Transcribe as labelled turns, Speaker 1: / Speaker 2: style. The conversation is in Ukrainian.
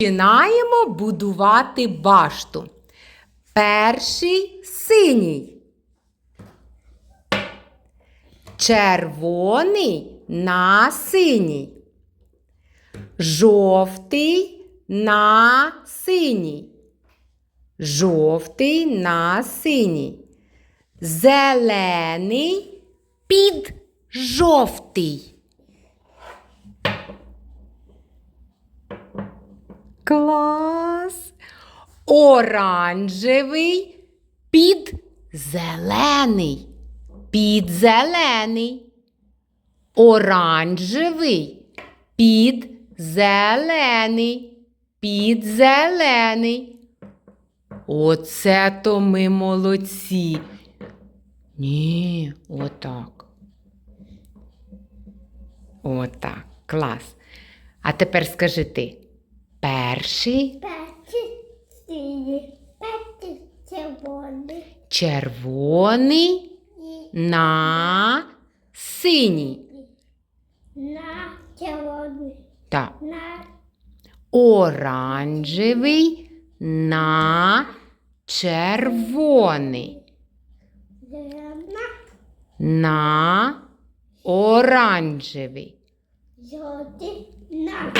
Speaker 1: Починаємо будувати башту. Перший синій. Червоний на синій. Жовтий на синій. Жовтий на синій. Зелений під жовтий. Клас. Оранжевий під зелений. Під зелений. Оранжевий під зелений. Під зелений. Оце то ми молодці. Ні, отак. Отак. Клас. А тепер скажи ти. Перший
Speaker 2: Перший синій, перший червоний
Speaker 1: червоний
Speaker 2: і
Speaker 1: на синій.
Speaker 2: на червоний,
Speaker 1: Так.
Speaker 2: на
Speaker 1: Оранжевий на червоний.
Speaker 2: зелена,
Speaker 1: На оранжевий.
Speaker 2: жовтий, на